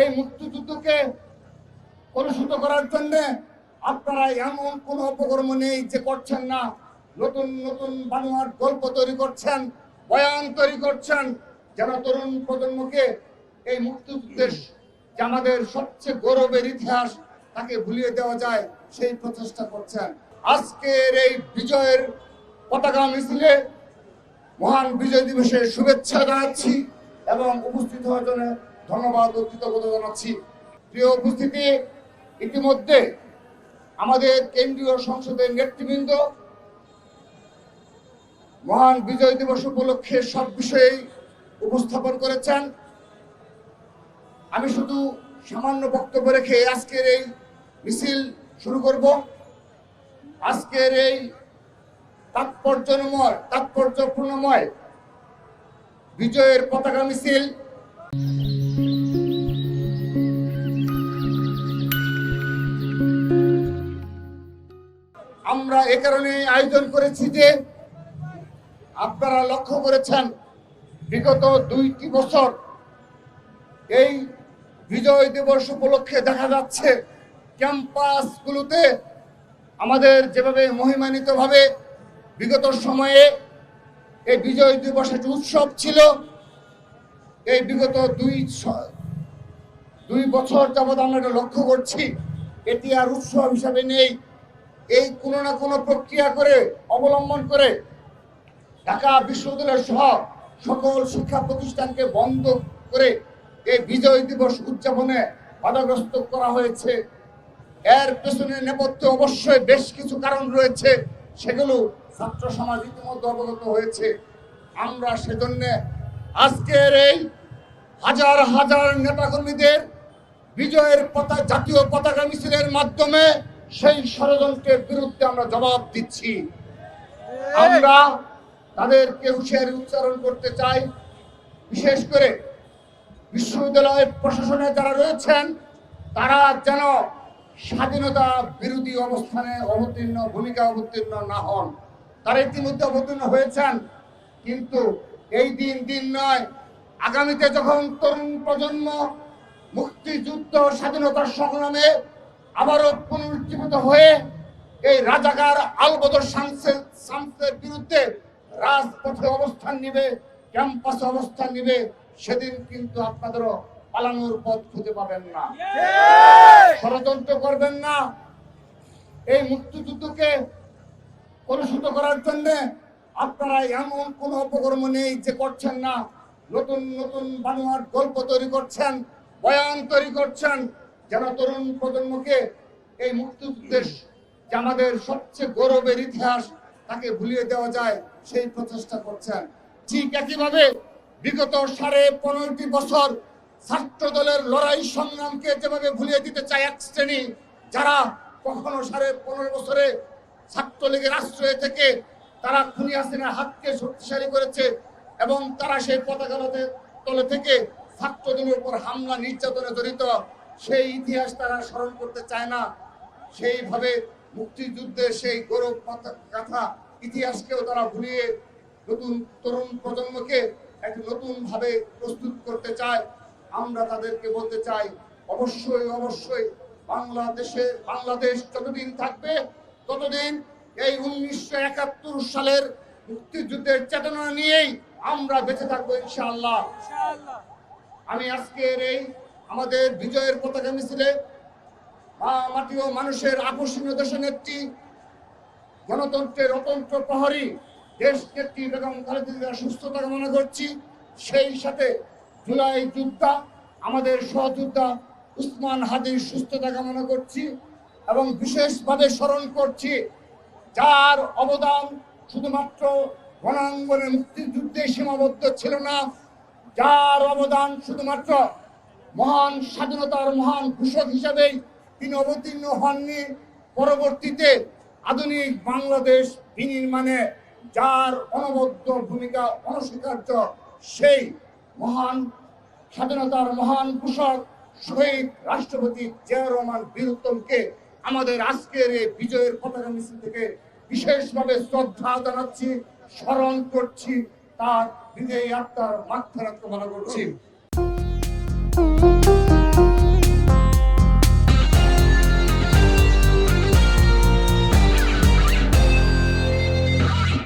এই মুক্তিযুদ্ধকে কলুষিত করার জন্য আপনারা এমন কোন অপকর্ম নেই যে করছেন না। নতুন নতুন বানোয়ার গল্প তৈরি করছেন, বয়ান তৈরি করছেন, যেন তরুণ প্রজন্মকে এই মুক্তিযুদ্ধের যে আমাদের সবচেয়ে গৌরবের ইতিহাস তাকে ভুলিয়ে দেওয়া যায়, সেই প্রচেষ্টা করছেন। আজকের এই বিজয়ের পতাকা মিছিলে মহান বিজয় দিবসের শুভেচ্ছা জানাচ্ছি এবং উপস্থিত হওয়ার জন্য ধন্যবাদ ও কৃতজ্ঞতা জানাচ্ছি। প্রিয় উপস্থিতি, ইতিমধ্যে আমাদের কেন্দ্রীয় সংসদের নেতৃবৃন্দ মহান বিজয় দিবস উপলক্ষে সব বিষয়েই উপস্থাপন করেছেন। আমি শুধু সামান্য বক্তব্য রেখে আজকের এই মিছিল শুরু করব। আজকের এই তাৎপর্যময়, তাৎপর্যপূর্ণময় বিজয়ের পতাকা মিছিল। আমরা এ কারণে আয়োজন করেছি যে আপনারা লক্ষ্য করেছেন, বিগত দুইটি বছর এই বিজয় দিবস উপলক্ষে দেখা যাচ্ছে, ক্যাম্পাসগুলোতে আমাদের যেভাবে মহিমান্বিত ভাবে বিগত সময়ে এই বিজয় দিবসের উৎসব ছিল, এই বিগত দুই দুই বছর যাবৎ আমরা এটা লক্ষ্য করছি, এটি আর উৎসব হিসাবে নেই। এই কোনো না কোনো প্রক্রিয়া করে অবলম্বন করে ঢাকা বিশ্ববিদ্যালয় সহ সকল শিক্ষা প্রতিষ্ঠানকে বন্ধ করে এই বিজয় দিবস উদযাপনে বাধাগ্রস্ত করা হয়েছে। এর পেছনে নেপথ্যে অবশ্যই বেশ কিছু কারণ রয়েছে, সেগুলো ছাত্র সমাজ ইতিমধ্যে অবগত হয়েছে। আমরা সেজন্য আজকের এই হাজার হাজার নেতাকর্মীদের বিজয়ের পতা, জাতীয় পতাকা মিছিলের মাধ্যমে সেই ষড়যন্ত্রের বিরুদ্ধে আমরা জবাব দিচ্ছি। আমরা তাদেরকে হুঁশিয়ারি উচ্চারণ করতে চাই। বিশেষ করে বিশ্ববিদ্যালয়ের প্রশাসনে যারা রয়েছেন তারা যেন স্বাধীনতা বিরোধী অবস্থানে অবতীর্ণ ভূমিকা অবতীর্ণ না হন। তারা ইতিমধ্যে অবতীর্ণ হয়েছেন কিন্তু এই দিন দিন নয়। আগামীতে যখন তরুণ প্রজন্ম মুক্তিযুদ্ধ স্বাধীনতার সংগ্রামে আবারও পুনরুজ্জীবিত হয়ে এই রাজাকার আলবদর শামসের শামসের বিরুদ্ধে রাজপথে অবস্থান নিবে, ক্যাম্পাসে অবস্থান নিবে, সেদিন কিন্তু আপনাদেরও পালানোর পথ খুঁজে পাবেন না। ষড়যন্ত্র করবেন না। এই মুক্তিযুদ্ধকে কলুষিত করার জন্য আপনারা এমন কোন অপকর্ম নেই যে করছেন না। নতুন নতুন বানোয়ার গল্প তৈরি করছেন, বয়ান তৈরি করছেন যেন তরুণ প্রজন্মকে এই মুক্তিযুদ্ধের যে আমাদের সবচেয়ে গৌরবের ইতিহাস তাকে ভুলিয়ে দেওয়া যায়, সেই প্রচেষ্টা করছেন। ঠিক একইভাবে বিগত সাড়ে পনেরোটি বছর ছাত্র দলের লড়াই সংগ্রামকে যেভাবে ভুলিয়ে দিতে চায় এক শ্রেণি, যারা কখনো সাড়ে পনেরো বছরে ছাত্রলীগের আশ্রয় থেকে তারা খুনি হাসিনার হাতকে শক্তিশালী করেছে এবং তারা সেই পতাকা তলে- থেকে ছাত্রদের উপর হামলা নির্যাতনে জড়িত। সেই ইতিহাস তারা স্মরণ করতে চায় না। সেইভাবে মুক্তিযুদ্ধের সেই গৌরব কথা- ইতিহাসকেও তারা ভুলিয়ে নতুন তরুণ প্রজন্মকে এক নতুন ভাবে প্রস্তুত করতে চায়। আমরা তাদেরকে বলতে চাই অবশ্যই অবশ্যই বাংলাদেশে বাংলাদেশ যতদিন থাকবে ততদিন এই উনিশশো একাত্তর সালের মুক্তিযুদ্ধের চেতনা নিয়েই আমরা বেঁচে থাকব ইনশাআল্লাহ। আমি আজকের এই আমাদের বিজয়ের পতাকা মিছিলে মা মাটি ও মানুষের আকর্ষণীয় দেশের নেত্রী গণতন্ত্রের অতন্ত্র প্রহরী, দেশ নেত্রী বেগম খালেদা সুস্থতা কামনা করছি। সেই সাথে জুলাই যোদ্ধা, আমাদের সহযোদ্ধা উসমান হাদির সুস্থতা কামনা করছি এবং বিশেষভাবে স্মরণ করছি যার অবদান শুধুমাত্র রণাঙ্গনে মুক্তিযুদ্ধে সীমাবদ্ধ ছিল না, যার অবদান শুধুমাত্র মহান স্বাধীনতার মহান ঘোষক হিসাবেই তিনি অবতীর্ণ হননি। পরবর্তীতে আধুনিক বাংলাদেশ বিনির্মাণে যার অনবদ্য ভূমিকা অনস্বীকার্য, সেই মহান স্বাধীনতার মহান ঘোষক শহীদ রাষ্ট্রপতি জিয়া রহমান বীর উত্তমকে আমাদের আজকের এই বিজয়ের পতাকা মিছিল থেকে বিশেষভাবে শ্রদ্ধা জানাচ্ছি, স্মরণ করছি, তার বিজয়ী আত্মার মাত্রা কামনা করছি।